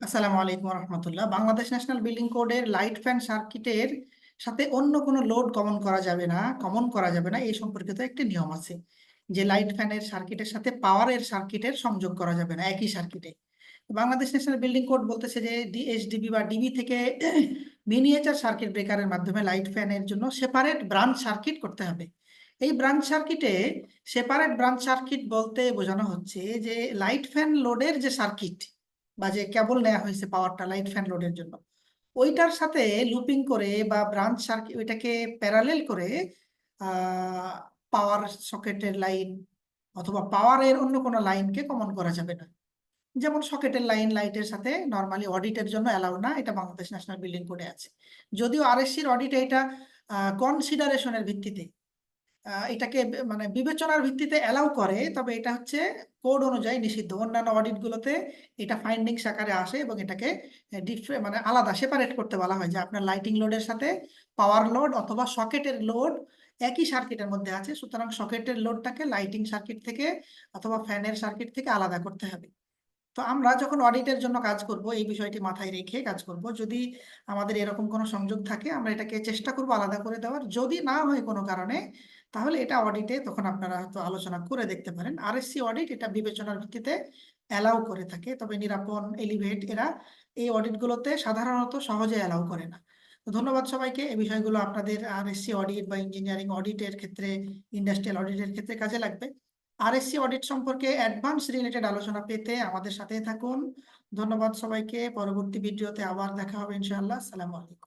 আসসালামু আলাইকুম রহমতুল্লাহ বাংলাদেশ ন্যাশনাল বিল্ডিং কোডের লাইট ফ্যান সার্কিটের সাথে অন্য কোনো লোড কমন করা যাবে না, কমন করা যাবে না, এই সম্পর্কিত একটি নিয়ম আছে। যে লাইট ফ্যানের সার্কিটের সাথে পাওয়ারের সার্কিটের সংযোগ করা যাবে না, একই সার্কিটে। বাংলাদেশ ন্যাশনাল বিল্ডিং কোড বলতেছে যে ডিএসডিবি বা ডিবি থেকে মিনিয়েচার সার্কিট ব্রেকারের মাধ্যমে লাইট ফ্যানের জন্য সেপারেট ব্রাঞ্চ সার্কিট করতে হবে। এই ব্রাঞ্চ সার্কিটে সেপারেট ব্রাঞ্চ সার্কিট বলতে বোঝানো হচ্ছে যে লাইট ফ্যান লোডের যে সার্কিট বা যে কেবল নেওয়া হয়েছে পাওয়ারটা লাইট ফ্যান লোডের জন্য, ওইটার সাথে লুপিং করে বা ব্রাঞ্চ সার্কিট ওইটাকে প্যারালেল করে পাওয়ার সকেটের লাইন অথবা পাওয়ারের অন্য কোনো লাইনকে কমন করা যাবে না। যেমন সকেটের লাইন লাইটের সাথে নর্মালি অডিটের জন্য অ্যালাউ না, এটা বাংলাদেশ ন্যাশনাল বিল্ডিং কোডে আছে। যদিও আর আরএসসির অডিটে এটা কনসিডারেশনের ভিত্তিতে এটাকে মানে বিবেচনার ভিত্তিতে অ্যালাউ করে, তবে এটা হচ্ছে কোড অনুযায়ী নিষিদ্ধ। অন্যান্য অডিট গুলোতে এটা ফাইন্ডিংস আকারে আসে এবং এটাকে মানে আলাদা সেপারেট করতে বলা হয়। যে আপনার লাইটিং লোডের সাথে পাওয়ার লোড অথবা সকেটের লোড একই সার্কিটের মধ্যে আছে, সুতরাং সকেটের লোডটাকে লাইটিং সার্কিট থেকে অথবা ফ্যানের সার্কিট থেকে আলাদা করতে হবে। তো আমরা যখন অডিটের জন্য কাজ করব, এই বিষয়টি মাথায় রেখে কাজ করব। যদি আমাদের এরকম কোনো সংযোগ থাকে, আমরা এটাকে চেষ্টা করব আলাদা করে দেওয়ার। যদি না হয় কোনো কারণে তাহলে এটা অডিটে তখন আপনারা হয়তো আলোচনা করে দেখতে পারেন। আরএসসি অডিট এটা বিবেচনার ভিত্তিতে অ্যালাউ করে থাকে, তবে নিরাপন এলিভেট এরা এই অডিটগুলোতে সাধারণত সহজে অ্যালাউ করে না। ধন্যবাদ সবাইকে, এই বিষয়গুলো আপনাদের আরএসসি অডিট বা ইঞ্জিনিয়ারিং অডিটের ক্ষেত্রে ইন্ডাস্ট্রিয়াল অডিটের ক্ষেত্রে কাজে লাগবে। আরএসসি অডিট সম্পর্কে অ্যাডভান্স রিলেটেড আলোচনা পেতে আমাদের সাথে থাকুন। ধন্যবাদ সবাইকে, পরবর্তী ভিডিওতে আবার দেখা হবে ইনশাআল্লাহ। আসসালামু আলাইকুম।